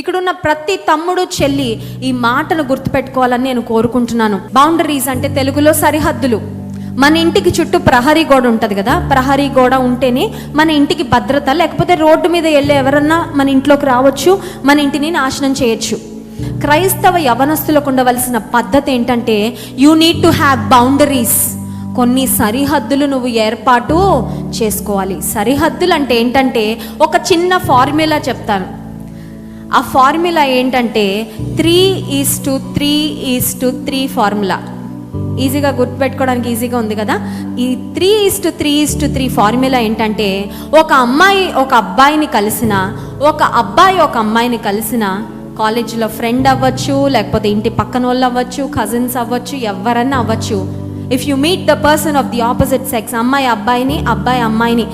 ఇక్కడున్న ప్రతి తమ్ముడు చెల్లి ఈ మాటను గుర్తుపెట్టుకోవాలని నేను కోరుకుంటున్నాను. బౌండరీస్ అంటే తెలుగులో సరిహద్దులు. మన ఇంటికి చుట్టూ ప్రహరీ గోడ ఉంటుంది కదా? ప్రహరీ గోడ ఉంటేనే మన ఇంటికి భద్రత లేకపోతే రోడ్డు మీద వెళ్ళే ఎవరన్నా మన ఇంట్లోకి రావచ్చు మన ఇంటిని నాశనం చేయొచ్చు. క్రైస్తవ యవనస్తులకు ఉండవలసిన పద్ధతి ఏంటంటే you need to have boundaries కొన్ని సరిహద్దులు నువ్వు ఏర్పాటు చేసుకోవాలి. సరిహద్దులు అంటే ఏంటంటే ఒక చిన్న ఫార్ములా చెప్తాను. ఆ ఫార్ములా ఏంటంటే three is to three is to three formula. ఈజీగా గుర్తుపెట్టుకోవడానికి ఈజీగా ఉంది కదా? ఈ three is to three is to three formula ఏంటంటే ఒక అమ్మాయి ఒక అబ్బాయిని కలిసిన ఒక అబ్బాయి ఒక అమ్మాయిని కలిసిన కాలేజీలో ఫ్రెండ్ అవ్వచ్చు లేకపోతే ఇంటి పక్కన వాళ్ళు అవ్వచ్చు కజిన్స్ అవ్వచ్చు ఎవరన్నా అవ్వచ్చు. If you meet the person of the opposite sex అమ్మాయి అబ్బాయిని అబ్బాయి అమ్మాయిని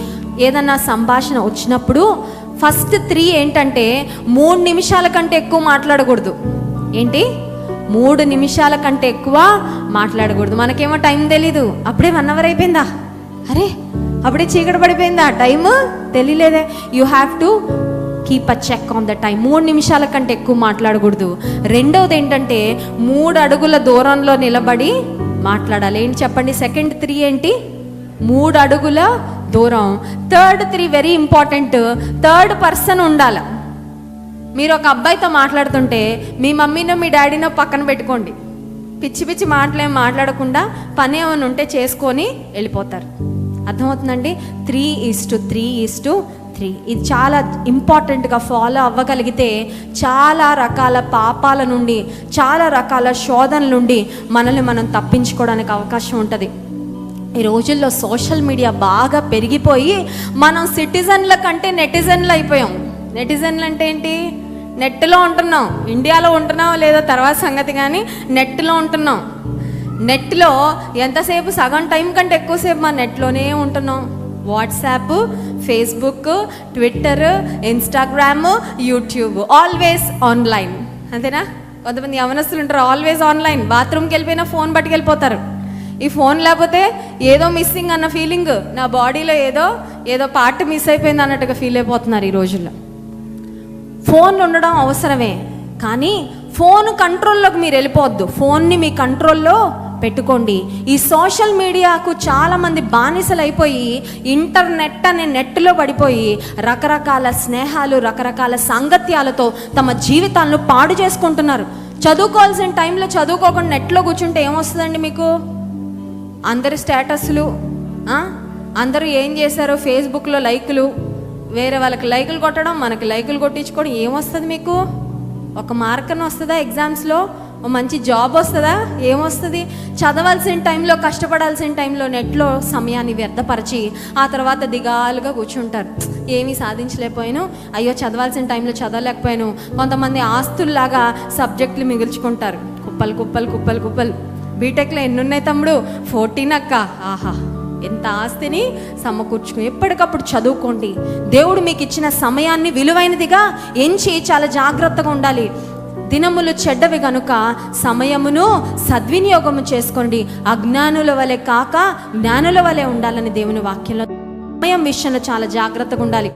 ఏదన్నా సంభాషణ వచ్చినప్పుడు ఫస్ట్ త్రీ ఏంటంటే మూడు నిమిషాల కంటే ఎక్కువ మాట్లాడకూడదు. ఏంటి? మూడు నిమిషాల కంటే ఎక్కువ మాట్లాడకూడదు. మనకేమో టైం తెలీదు. అప్పుడే వన్ అవర్ అయిపోయిందా? అరే అప్పుడే చీకటి పడిపోయిందా? టైము? తెలియలేదే you have to keep a check on the time మూడు నిమిషాల కంటే ఎక్కువ మాట్లాడకూడదు. రెండవది ఏంటంటే మూడు అడుగుల దూరంలో నిలబడి మాట్లాడాలి. ఏంటి చెప్పండి? సెకండ్ త్రీ ఏంటి? మూడు అడుగుల దూరం. Third three very important third person ఉండాలి. మీరు ఒక అబ్బాయితో మాట్లాడుతుంటే మీ మమ్మీనో మీ డాడీనో పక్కన పెట్టుకోండి. పిచ్చి పిచ్చి మాటలేం మాట్లాడకుండా పని ఏమైనా ఉంటే చేసుకొని వెళ్ళిపోతారు. అర్థమవుతుందండి? Three is to three is to three ఇది చాలా ఇంపార్టెంట్గా ఫాలో అవ్వగలిగితే చాలా రకాల పాపాల నుండి చాలా రకాల శోధనల నుండి మనల్ని మనం తప్పించుకోవడానికి అవకాశం ఉంటుంది. ఈ రోజుల్లో సోషల్ మీడియా బాగా పెరిగిపోయి మనం సిటిజన్ల కంటే నెటిజన్లు అయిపోయాం. నెటిజన్లు అంటే ఏంటి? నెట్లో ఉంటున్నాం. ఇండియాలో ఉంటున్నాం లేదో తర్వాత సంగతి కానీ నెట్లో ఉంటున్నాం. నెట్లో ఎంతసేపు? సగం టైం కంటే ఎక్కువసేపు మా నెట్లోనే ఉంటున్నాం. WhatsApp Facebook Twitter Instagram YouTube always online. అంతేనా? కొంతమంది యవనస్తులు ఉంటారు ఆల్వేస్ ఆన్లైన్. బాత్రూమ్కి వెళ్ళిపోయినా ఫోన్ పట్టుకెళ్ళిపోతారు. ఈ ఫోన్ లేకపోతే ఏదో మిస్సింగ్ అన్న ఫీలింగ్ నా బాడీలో ఏదో ఏదో పార్ట్ మిస్ అయిపోయింది అన్నట్టుగా ఫీల్ అయిపోతున్నారు ఈ రోజుల్లో. ఫోన్ ఉండడం అవసరమే కానీ ఫోన్ కంట్రోల్లోకి మీరు వెళ్ళిపోవద్దు. ఫోన్ని మీ కంట్రోల్లో పెట్టుకోండి. ఈ సోషల్ మీడియాకు చాలామంది బానిసలు అయిపోయి ఇంటర్నెట్ అనే నెట్లో పడిపోయి రకరకాల స్నేహాలు రకరకాల సాంగత్యాలతో తమ జీవితాలను పాడు చేసుకుంటున్నారు. చదువుకోవాల్సిన టైంలో చదువుకోకుండా నెట్లో కూర్చుంటే ఏమొస్తుందండి మీకు? అందరి స్టేటస్లు అందరూ ఏం చేశారో ఫేస్బుక్లో లైకులు వేరే వాళ్ళకి లైకులు కొట్టడం మనకి లైకులు కొట్టించుకోవడం ఏమొస్తుంది మీకు? ఒక మార్కన్ వస్తుందా ఎగ్జామ్స్లో? ఓ మంచి జాబ్ వస్తుందా? ఏమొస్తుంది? చదవాల్సిన టైంలో కష్టపడాల్సిన టైంలో నెట్లో సమయాన్ని వ్యర్థపరిచి ఆ తర్వాత దిగాలుగా కూర్చుంటారు. ఏమీ సాధించలేకపోయాను. అయ్యో చదవాల్సిన టైంలో చదవలేకపోయాను. కొంతమంది ఆస్తుల్లాగా సబ్జెక్టులు మిగుల్చుకుంటారు. కుప్పలు కుప్పలు కుప్పలు కుప్పలు. బీటెక్లో ఎన్ని ఉన్నాయి తమ్ముడు? ఫోర్టీన్ అక్క. ఆహా. ఎంత ఆస్తిని సమకూర్చుకుని ఎప్పటికప్పుడు చదువుకోండి. దేవుడు మీకు ఇచ్చిన సమయాన్ని విలువైనదిగా ఎంచి చాలా జాగ్రత్తగా ఉండాలి. దినములు చెడ్డవి గనుక సమయమును సద్వినియోగము చేసుకోండి. అజ్ఞానుల వలె కాక జ్ఞానుల వలె ఉండాలని దేవుని వాక్యంలో సమయం విషయంలో చాలా జాగ్రత్తగా ఉండాలి.